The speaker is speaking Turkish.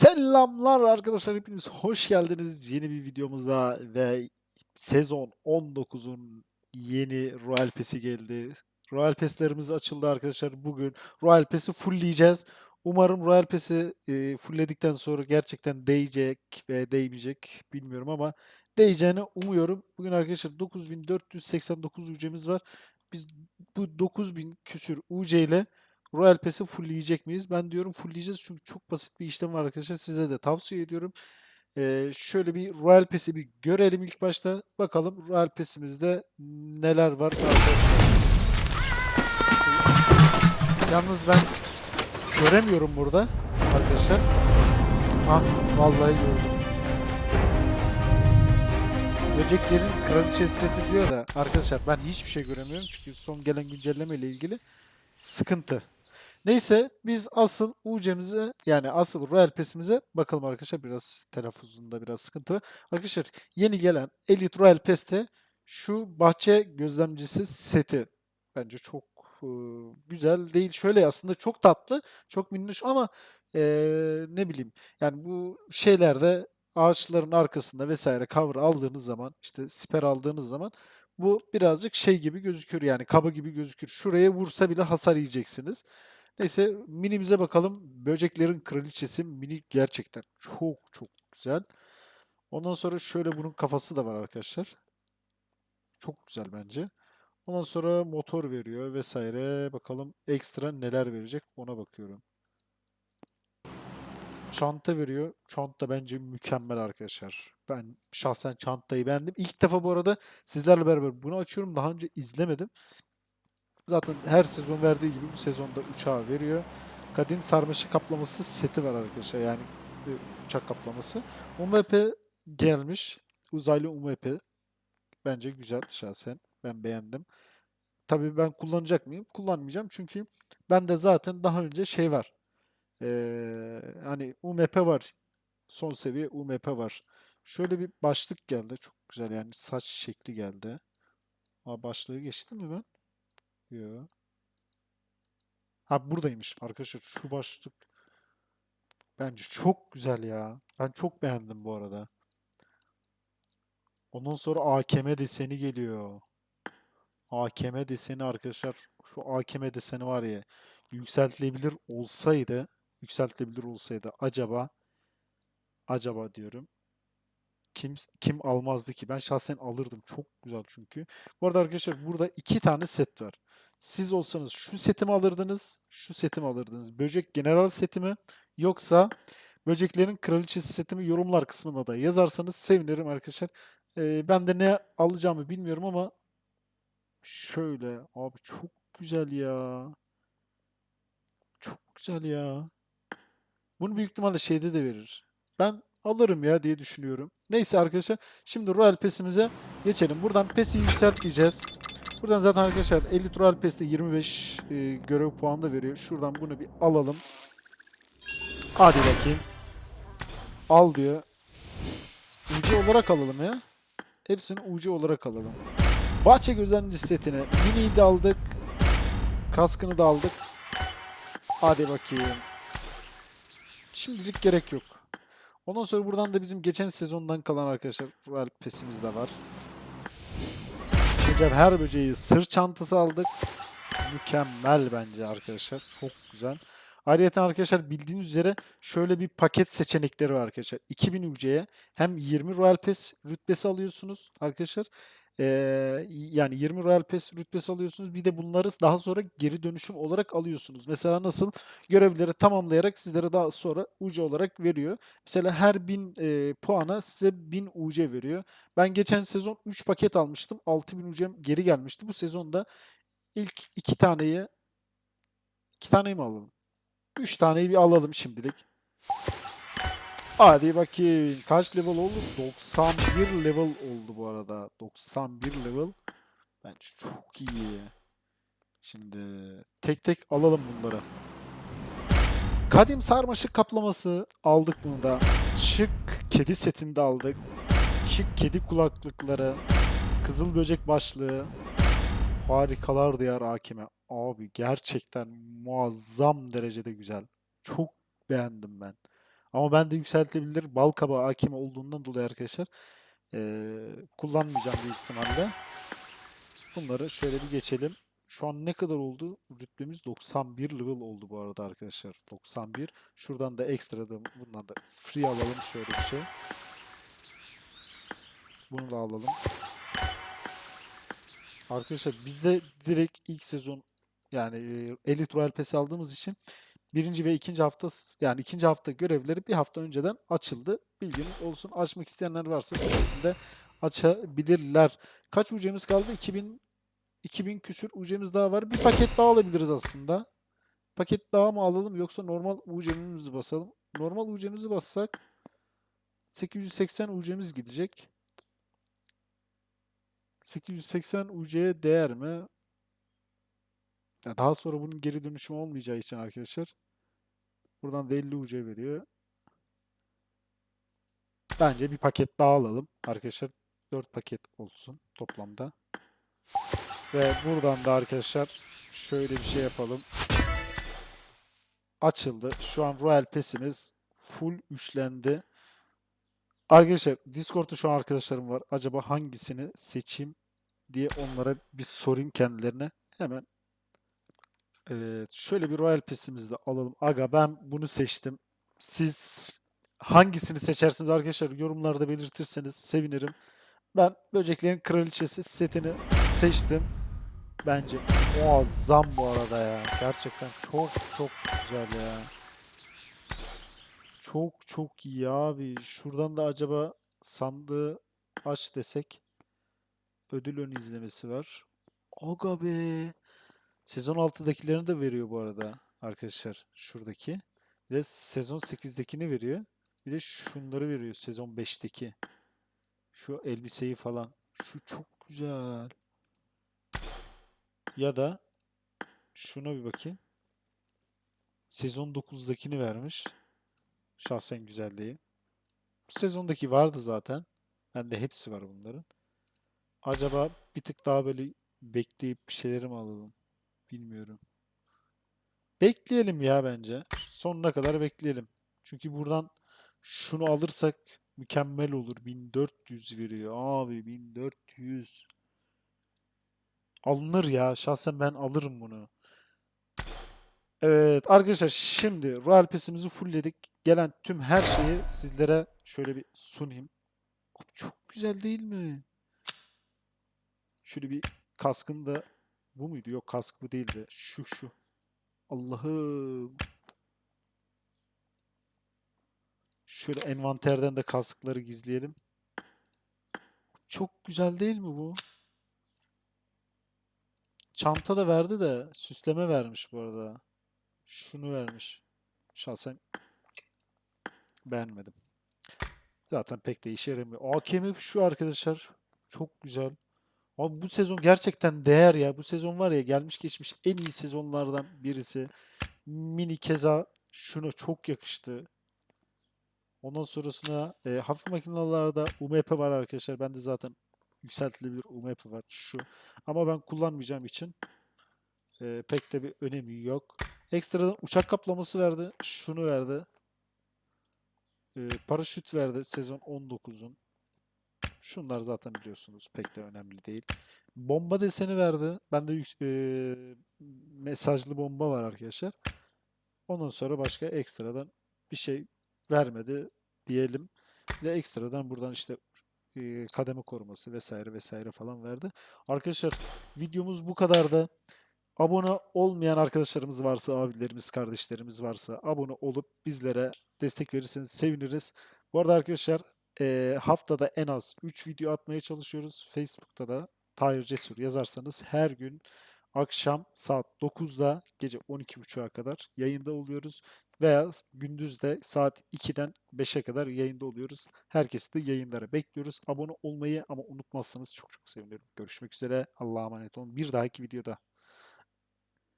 Selamlar arkadaşlar hepiniz hoş geldiniz yeni bir videomuzda ve sezon 19'un yeni Royal Pass'i geldi. Royal Pass'lerimiz açıldı arkadaşlar. Bugün Royal Pass'i fullleyeceğiz. Umarım Royal Pass'i e, fullledikten sonra gerçekten değecek ve değmeyecek bilmiyorum ama değeceğini umuyorum. Bugün arkadaşlar 9489 UC'miz var. Biz bu 9000 küsür UC ile Royal Pass'i fullleyecek miyiz? Ben diyorum fullleyeceğiz çünkü çok basit bir işlem var arkadaşlar. Size de tavsiye ediyorum. Ee, şöyle bir Royal Pass'i bir görelim ilk başta. Bakalım Royal Pass'imizde neler var arkadaşlar. Yalnız ben göremiyorum burada arkadaşlar. Ah vallahi gördüm. Böceklerin kraliçesi seti diyor da arkadaşlar ben hiçbir şey göremiyorum çünkü son gelen güncelleme ile ilgili sıkıntı. Neyse biz asıl UC'mize yani asıl Royal Pass'imize bakalım arkadaşlar. Biraz telaffuzunda biraz sıkıntı var. Arkadaşlar yeni gelen Elite Royal Pass'te şu bahçe gözlemcisi seti bence çok e, güzel değil. Şöyle aslında çok tatlı, çok minnoş ama e, ne bileyim yani bu şeylerde ağaçların arkasında vesaire cover aldığınız zaman işte siper aldığınız zaman bu birazcık şey gibi gözükür yani kaba gibi gözükür. Şuraya vursa bile hasar yiyeceksiniz. Neyse minimize bakalım. Böceklerin kraliçesi mini gerçekten çok çok güzel. Ondan sonra şöyle bunun kafası da var arkadaşlar. Çok güzel bence. Ondan sonra motor veriyor vesaire. Bakalım ekstra neler verecek ona bakıyorum. Çanta veriyor. Çanta bence mükemmel arkadaşlar. Ben şahsen çantayı beğendim. İlk defa bu arada sizlerle beraber bunu açıyorum. Daha önce izlemedim. Zaten her sezon verdiği gibi bu sezonda uçağı veriyor. Kadim sarmaşık kaplaması seti var arkadaşlar. Yani uçak kaplaması. UMP gelmiş. Uzaylı UMP. Bence güzel şahsen. Ben beğendim. Tabii ben kullanacak mıyım? Kullanmayacağım çünkü bende zaten daha önce şey var. Ee, hani UMP var. Son seviye UMP var. Şöyle bir başlık geldi. Çok güzel yani saç şekli geldi. Aa, başlığı geçti mi ben? Yo. Ha buradaymış arkadaşlar şu başlık bence çok güzel ya. Ben çok beğendim bu arada. Ondan sonra AKM deseni geliyor. AKM deseni arkadaşlar şu AKM deseni var ya yükseltilebilir olsaydı yükseltilebilir olsaydı acaba acaba diyorum kim kim almazdı ki? Ben şahsen alırdım. Çok güzel çünkü. Bu arada arkadaşlar burada iki tane set var. Siz olsanız şu setimi alırdınız, şu setimi alırdınız. Böcek general setimi yoksa böceklerin kraliçesi setimi yorumlar kısmına da yazarsanız sevinirim arkadaşlar. Ee, ben de ne alacağımı bilmiyorum ama şöyle abi çok güzel ya. Çok güzel ya. Bunu büyük ihtimalle şeyde de verir. Ben alırım ya diye düşünüyorum. Neyse arkadaşlar şimdi Royal Pass'imize geçelim. Buradan Pass'i yükselt diyeceğiz. Buradan zaten arkadaşlar Elite Royal Pass'te 25 e, görev puanı da veriyor. Şuradan bunu bir alalım. Hadi bakayım. Al diyor. UC olarak alalım ya. Hepsini UC olarak alalım. Bahçe gözlemci setini. Mini'yi de aldık. Kaskını da aldık. Hadi bakayım. Şimdilik gerek yok. Ondan sonra buradan da bizim geçen sezondan kalan arkadaşlar Royal Pass'imiz de var. Geçen her böceği sır çantası aldık. Mükemmel bence arkadaşlar. Çok güzel. Ayrıca arkadaşlar bildiğiniz üzere şöyle bir paket seçenekleri var arkadaşlar. 2000 UC'ye hem 20 Royal Pass rütbesi alıyorsunuz arkadaşlar. Ee, yani 20 Royal Pass rütbesi alıyorsunuz. Bir de bunları daha sonra geri dönüşüm olarak alıyorsunuz. Mesela nasıl görevleri tamamlayarak sizlere daha sonra UC olarak veriyor. Mesela her 1000 e, puana size 1000 UC veriyor. Ben geçen sezon 3 paket almıştım. 6000 UC'm geri gelmişti. Bu sezonda ilk 2 taneyi 2 taneyi mi alalım? 3 taneyi bir alalım şimdilik. Hadi bakayım. Kaç level oldu? 91 level oldu bu arada. 91 level. Bence çok iyi. Şimdi tek tek alalım bunları. Kadim sarmaşık kaplaması aldık bunu da. Şık kedi setinde aldık. Şık kedi kulaklıkları. Kızıl böcek başlığı. Harikalar diyar hakime. Abi gerçekten muazzam derecede güzel. Çok beğendim ben. Ama ben de yükseltilebilir bal kabağı hakimi olduğundan dolayı arkadaşlar eee, kullanmayacağım büyük ihtimalle. Bunları şöyle bir geçelim. Şu an ne kadar oldu? Rütbemiz 91 level oldu bu arada arkadaşlar. 91. Şuradan da ekstradan bundan da free alalım şöyle bir şey. Bunu da alalım. Arkadaşlar biz de direkt ilk sezon yani e, Elite Royal Pass aldığımız için birinci ve ikinci hafta yani ikinci hafta görevleri bir hafta önceden açıldı. Bilginiz olsun. Açmak isteyenler varsa şekilde açabilirler. Kaç UC'miz kaldı? 2000 2000 küsür UC'miz daha var. Bir paket daha alabiliriz aslında. Paket daha mı alalım yoksa normal UC'mizi basalım? Normal UC'mizi bassak 880 UC'miz gidecek. 880 UC'ye değer mi? Ya daha sonra bunun geri dönüşümü olmayacağı için arkadaşlar. Buradan da 50 UC veriyor. Bence bir paket daha alalım. Arkadaşlar 4 paket olsun toplamda. Ve buradan da arkadaşlar şöyle bir şey yapalım. Açıldı. Şu an Royal Pass'imiz full üçlendi. Arkadaşlar Discord'da şu an arkadaşlarım var. Acaba hangisini seçeyim diye onlara bir sorayım kendilerine. Hemen Evet, şöyle bir Royal Pass'imizi de alalım. Aga ben bunu seçtim. Siz hangisini seçersiniz arkadaşlar yorumlarda belirtirseniz sevinirim. Ben Böceklerin Kraliçesi setini seçtim. Bence muazzam bu arada ya. Gerçekten çok çok güzel ya. Çok çok iyi abi. Şuradan da acaba sandığı aç desek ödül ön izlemesi var. Aga be. Sezon 6'dakilerini de veriyor bu arada arkadaşlar. Şuradaki. Bir de sezon 8'dekini veriyor. Bir de şunları veriyor sezon 5'teki. Şu elbiseyi falan. Şu çok güzel. Ya da şuna bir bakayım. Sezon 9'dakini vermiş. Şahsen güzel değil. Bu sezondaki vardı zaten. Bende hepsi var bunların. Acaba bir tık daha böyle bekleyip bir şeyleri mi alalım? Bilmiyorum. Bekleyelim ya bence. Sonuna kadar bekleyelim. Çünkü buradan şunu alırsak mükemmel olur. 1400 veriyor. Abi 1400. Alınır ya. Şahsen ben alırım bunu. Evet arkadaşlar şimdi Royal Pass'imizi fullledik. Gelen tüm her şeyi sizlere şöyle bir sunayım. Çok güzel değil mi? Şöyle bir kaskını da bu muydu? Yok kask bu değildi. Şu şu. Allah'ım. Şöyle envanterden de kaskları gizleyelim. Çok güzel değil mi bu? Çanta da verdi de süsleme vermiş bu arada. Şunu vermiş. Şahsen beğenmedim. Zaten pek de işe yaramıyor. AKM şu arkadaşlar. Çok güzel. Abi bu sezon gerçekten değer ya. Bu sezon var ya gelmiş geçmiş en iyi sezonlardan birisi. Mini keza şuna çok yakıştı. Ondan sonrasında e, hafif makinalarda UMP var arkadaşlar. Bende zaten yükseltilebilir UMP var şu. Ama ben kullanmayacağım için e, pek de bir önemi yok. Ekstradan uçak kaplaması verdi. Şunu verdi. E, paraşüt verdi sezon 19'un. Şunlar zaten biliyorsunuz pek de önemli değil. Bomba deseni verdi. Bende e, mesajlı bomba var arkadaşlar. Ondan sonra başka ekstradan bir şey vermedi diyelim. De ekstradan buradan işte e, kademe koruması vesaire vesaire falan verdi. Arkadaşlar videomuz bu kadardı. Abone olmayan arkadaşlarımız varsa, abilerimiz, kardeşlerimiz varsa abone olup bizlere destek verirseniz seviniriz. Bu arada arkadaşlar e, haftada en az 3 video atmaya çalışıyoruz. Facebook'ta da Tahir Cesur yazarsanız her gün akşam saat 9'da gece 12.30'a kadar yayında oluyoruz. Veya gündüz de saat 2'den 5'e kadar yayında oluyoruz. Herkesi de yayınlara bekliyoruz. Abone olmayı ama unutmazsanız çok çok sevinirim. Görüşmek üzere. Allah'a emanet olun. Bir dahaki videoda.